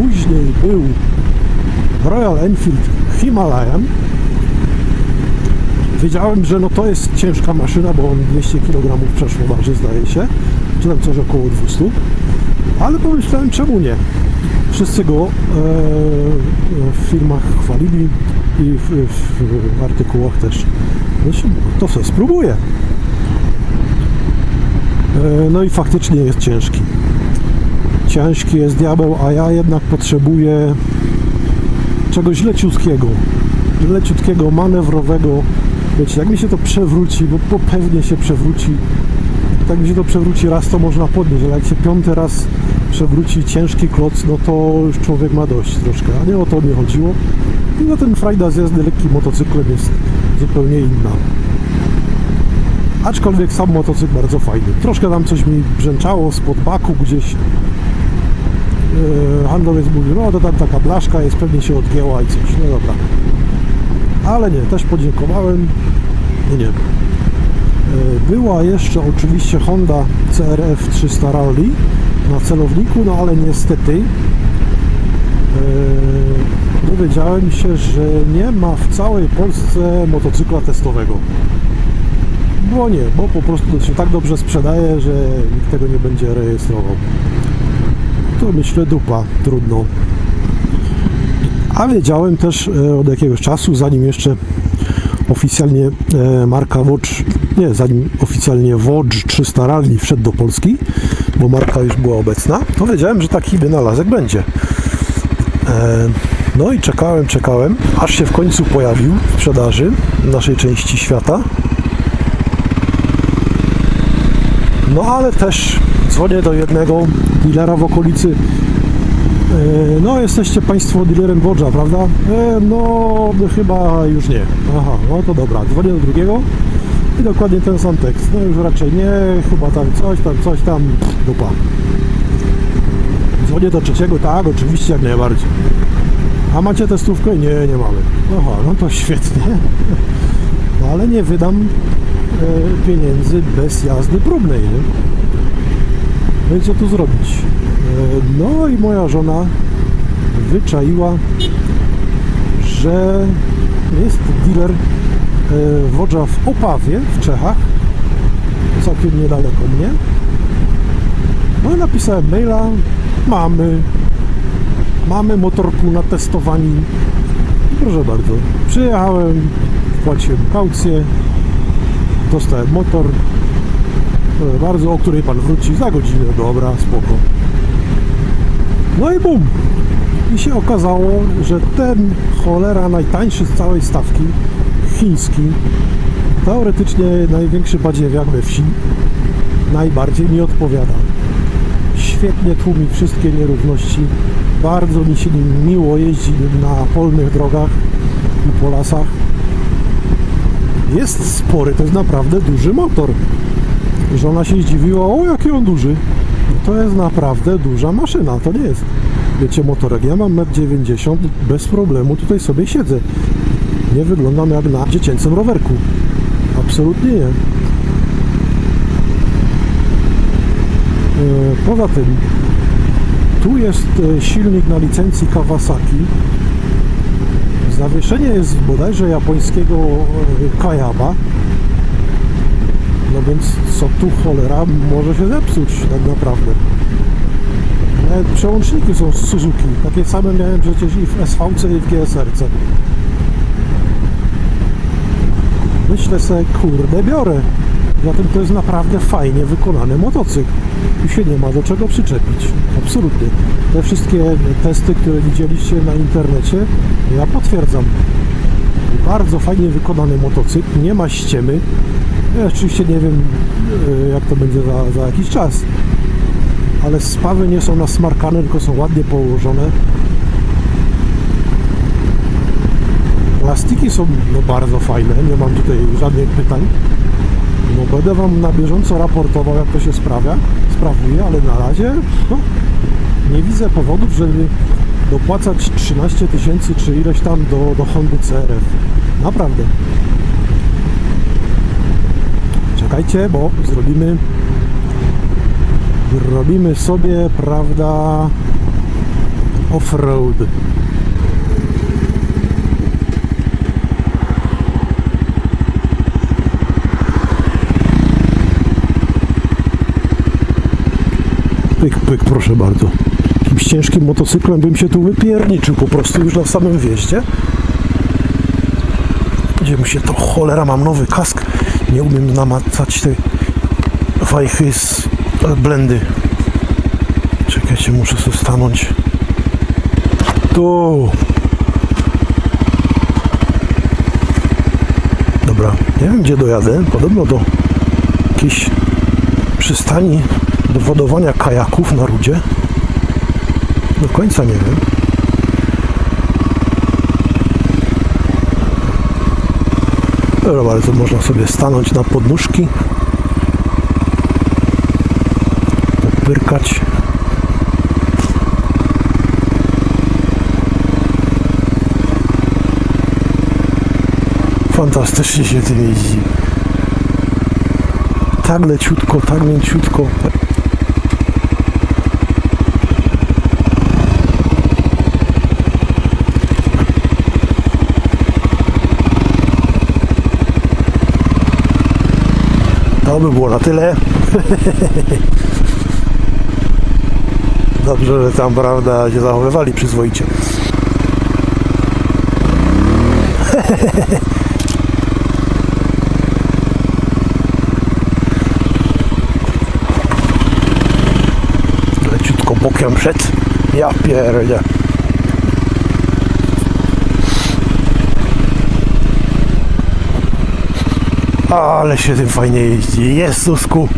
Później był Royal Enfield Himalayan. Wiedziałem, że no to jest ciężka maszyna, bo on 200 kg przeszło waży, zdaje się, czy tam coś około 200. Ale pomyślałem, czemu nie? Wszyscy go e, w filmach chwalili i w, w artykułach też. Myślę, to sobie spróbuję. E, no i faktycznie jest ciężki. Ciężki jest diabeł, a ja jednak potrzebuję czegoś leciutkiego. Leciutkiego, manewrowego. Wiecie, jak mi się to przewróci, bo, bo pewnie się przewróci. Tak mi się to przewróci raz, to można podnieść, ale jak się piąty raz przewróci ciężki kloc, no to już człowiek ma dość troszkę. A nie o to mi chodziło. I no ten frajda z jazdy lekkim motocyklem jest zupełnie inna. Aczkolwiek sam motocykl bardzo fajny. Troszkę tam coś mi brzęczało spod baku gdzieś. Yy, handlowiec mówił, no to tam taka blaszka jest, pewnie się odgięła i coś. No dobra. Ale nie, też podziękowałem. Nie, nie. Yy, Była jeszcze oczywiście Honda CRF 300 Rally na celowniku, no ale niestety yy, dowiedziałem się, że nie ma w całej Polsce motocykla testowego. Bo nie, bo po prostu to się tak dobrze sprzedaje, że nikt tego nie będzie rejestrował. To myślę dupa, trudno. A wiedziałem też e, od jakiegoś czasu, zanim jeszcze oficjalnie e, marka Watch, nie, zanim oficjalnie Watch 300 Rally wszedł do Polski, bo marka już była obecna, to wiedziałem, że taki wynalazek będzie. E, No i czekałem, czekałem, aż się w końcu pojawił w sprzedaży w naszej części świata. No ale też dzwonię do jednego dealera w okolicy. E, No, jesteście Państwo dealerem Dodge'a, prawda? E, No, chyba już nie. Aha, no to dobra. Dzwonię do drugiego i dokładnie ten sam tekst. No już raczej nie, chyba tam coś tam, coś tam, dupa. Dzwonię do trzeciego, tak, oczywiście, jak najbardziej. A macie testówkę? Nie, nie mamy. Aha, no to świetnie. No ale nie wydam e, pieniędzy bez jazdy próbnej, nie? No i co tu zrobić? E, No i moja żona wyczaiła, że jest dealer e, wodza w Opawie w Czechach, całkiem niedaleko mnie. No i napisałem maila, mamy, mamy motorku na testowani. Proszę bardzo, przyjechałem, płaciłem kaucję, dostałem motor, bardzo, o której pan wróci za godzinę, dobra, spoko. No i bum! I się okazało, że ten cholera najtańszy z całej stawki, chiński, teoretycznie największy badziewiak we wsi, najbardziej mi odpowiada. Świetnie tłumi wszystkie nierówności, bardzo mi się nim miło jeździ na polnych drogach i po lasach. Jest spory, to jest naprawdę duży motor. Żona się zdziwiła, o jaki on duży. To jest naprawdę duża maszyna, to nie jest, wiecie, motorek. Ja mam 1,90 m, bez problemu tutaj sobie siedzę. Nie wyglądam jak na dziecięcym rowerku. Absolutnie nie. E, Poza tym, tu jest e, silnik na licencji Kawasaki. Zawieszenie jest bodajże japońskiego e, Kayaba. No więc co tu cholera może się zepsuć tak naprawdę. Nawet przełączniki są z Suzuki. Takie same miałem przecież i w SVC i w GSRC. Myślę sobie, kurde, biorę. Zatem to jest naprawdę fajnie wykonany motocykl. I się nie ma do czego przyczepić. Absolutnie. Te wszystkie testy, które widzieliście na internecie, ja potwierdzam. Bardzo fajnie wykonany motocykl, nie ma ściemy. Ja oczywiście nie wiem, e, jak to będzie za, za jakiś czas. Ale spawy nie są nasmarkane, tylko są ładnie położone. Plastiki są no, bardzo fajne, nie mam tutaj żadnych pytań. No, będę Wam na bieżąco raportował, jak to się sprawia, sprawuje, ale na razie no, nie widzę powodów, żeby dopłacać 13 tysięcy czy ileś tam do, do Hondy CRF. Naprawdę. Czekajcie, bo zrobimy robimy sobie, prawda, off-road. Pyk, pyk, proszę bardzo. Jakimś ciężkim motocyklem bym się tu wypierniczył po prostu już na samym wjeździe. Gdzie mi się to cholera, mam nowy kask. Nie umiem namacać tej wajchy z e, blendy. Czekajcie, muszę sobie stanąć. Tu. Dobra, nie wiem gdzie dojadę. Podobno do jakiejś przystani do wodowania kajaków na Rudzie. Do końca nie wiem. Dobra, bardzo można sobie stanąć na podnóżki. Popyrkać. Fantastycznie się tym jeździ. Tak leciutko, tak mięciutko. To by było na tyle. Dobrze, że tam, prawda, się zachowywali przyzwoicie. Leciutko bokiem przed. Ja pierdzie. Ale się tym fajnie jeździ. Jezusku.